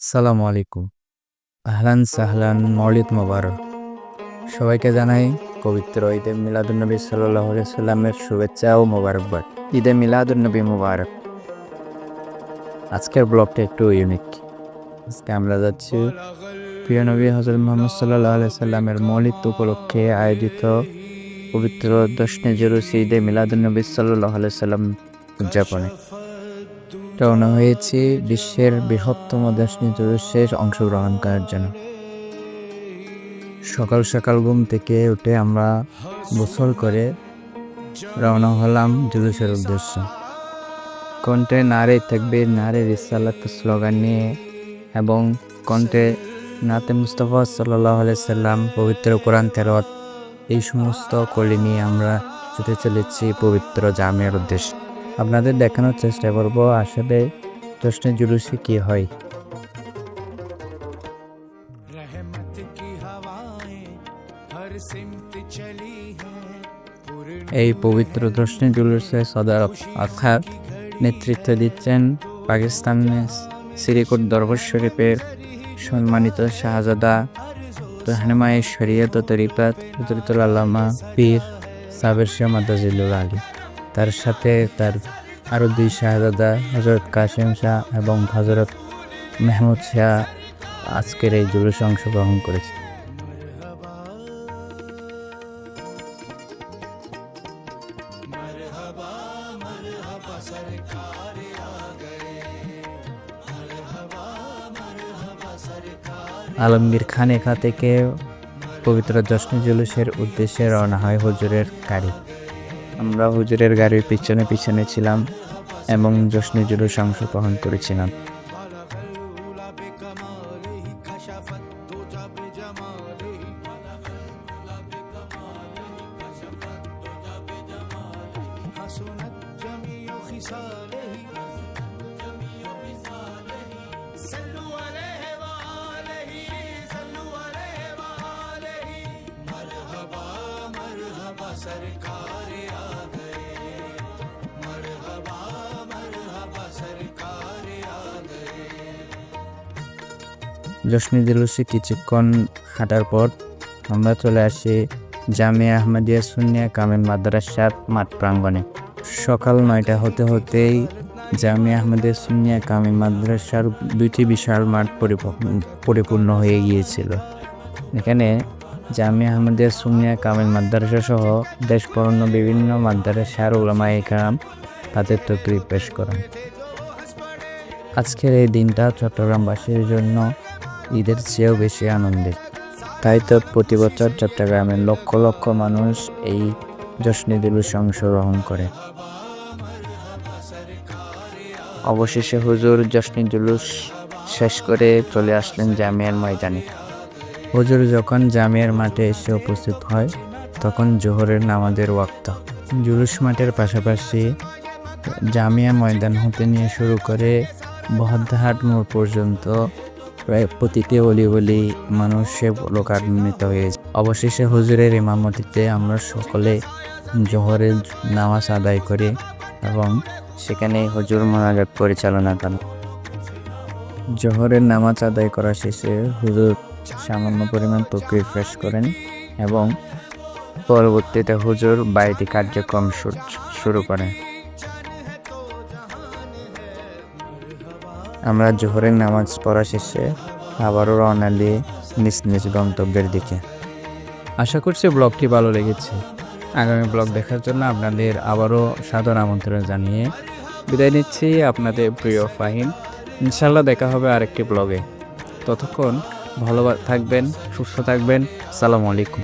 সালামু আলাইকুম। আহলান সাহলান মৌলিদ মোবারক। সবাইকে জানাই পবিত্র ঈদে মিলাদুন্নবী সাল্লাহ সাল্লামের শুভেচ্ছা ও মোবারকবাদ। ঈদে মিলাদুন্নবী মোবারক। আজকের ব্লগটা একটু ইউনিক আজকে আমরা যাচ্ছি প্রিয় নবী হজরত মোহাম্মদ সাল্লাহ সাল্লামের মৌলিদ উপলক্ষে আয়োজিত পবিত্র দশনে জেরুসি ঈদে মিলাদুন্নবী সাল্লাহ সাল্লাম উদযাপনে। রওনা হয়েছি বিশ্বের বৃহত্তম দশনী শেষ অংশগ্রহণ করার জন্য। সকাল সকাল ঘুম থেকে উঠে আমরা গোসল করে রওনা হলাম জুলুসের উদ্দেশ্য। কণ্ঠে নারে থাকবে, নারে রিসালাত স্লোগান নিয়ে এবং কণ্ঠে নাতে মুস্তফা সাল্লাহ সাল্লাম পবিত্র কোরআন তেরত এই সমস্ত কলি নিয়ে আমরা ছুটে চলেছি পবিত্র জামের উদ্দেশ্যে। আপনাদের দেখানোর চেষ্টা করব আসলে জশ্নে জুলুসে কি হয়। এই পবিত্র দ্রষ্টে জুলুসে সদর আখার নেতৃত্ব দিচ্ছেন পাকিস্তানের শ্রীকুট দরবার শরীফের সম্মানিত শাহজাদা রহনুমায় শরিয়ত ও হজরতুল আল্লামা পীর সাবের শাহ মাদাজিল আলী। তার সাথে তার আরও দুই শাহজাদা হজরত কাসিম শাহ এবং হজরত মেহমুদ শাহ আজকের এই জুলুসে অংশগ্রহণ করেছে। আলমগীর খান এখা থেকে পবিত্র জশ্নে জুলুসের উদ্দেশ্যে রওনা হয় হুজুরের গাড়ি আমরা হুজুরের গাড়ির পিছনে পিছনে ছিলাম এবং জশ্নে জুলুস অংশগ্রহণ করেছিলাম फलूला জশ্নে দিলুসি কিছুক্ষণ হাঁটার পর আমরা চলে আসি জামিয়া আহমদিয়া সুনিয়া কামিল মাদ্রাসার মাঠ প্রাঙ্গণে। সকাল নয়টা হতে হতেই জামিয়া আহমদিয়া সুনিয়া কামিল মাদ্রাসার দুইটি বিশাল মাঠ পরিপ- পরিপূর্ণ হয়ে গিয়েছিল। এখানে জামিয়া আহমদিয়া সুনিয়া কামিল মাদ্রাসা সহ দেশ পরন্য বিভিন্ন মাদ্রাসার ওলামা একরাম তাদের তকরির পেশ করেন। আজকের এই দিনটা চট্টগ্রামবাসীর জন্য ঈদের চেয়েও বেশি আনন্দের। তাই তো প্রতি বছর চট্টগ্রামের লক্ষ লক্ষ মানুষ এই জশ্নে দিলুসে অংশগ্রহণ করে। অবশেষে হুজুর জশ্নে জুলুস শেষ করে চলে আসলেন জামিয়ার ময়দানে। হুজুর যখন জামিয়ার মাঠে এসে উপস্থিত হয়, তখন জোহরের নামাজের ওয়াক্ত। জুলুস মাঠের পাশাপাশি জামিয়া ময়দান হতে নিয়ে শুরু করে বহদ্দাহাট মোড় পর্যন্ত প্রায় প্রতিটি অলি অলি মানুষে লোকান্বিত হয়েছে অবশেষে হুজুরের ইমামতিতে আমরা সকলে জোহরের নামাজ আদায় করি এবং সেখানে হুজুর মোনাজাত পরিচালনা করেন। জোহরের নামাজ আদায় করা শেষে হুজুর সামান্য পরিমাণ তকরির ফেস করেন এবং পরবর্তীতে হুজুর বাড়িটি কার্যক্রম শুরু- শুরু করেন। আমরা জোহরের নামাজ পড়া শেষে আবারও রওনা দিয়ে নিজ নিজ গন্তব্যের দিকে। আশা করছি ব্লগটি ভালো লেগেছে। আগামী ব্লগ দেখার জন্য আপনাদের আবারও সাদর আমন্ত্রণ জানিয়ে বিদায় নিচ্ছি আপনাদের প্রিয় ফাহিম। ইনশাল্লাহ দেখা হবে আরেকটি ব্লগে। ততক্ষণ ভালো থাকবেন, সুস্থ থাকবেন। সালামু আলাইকুম।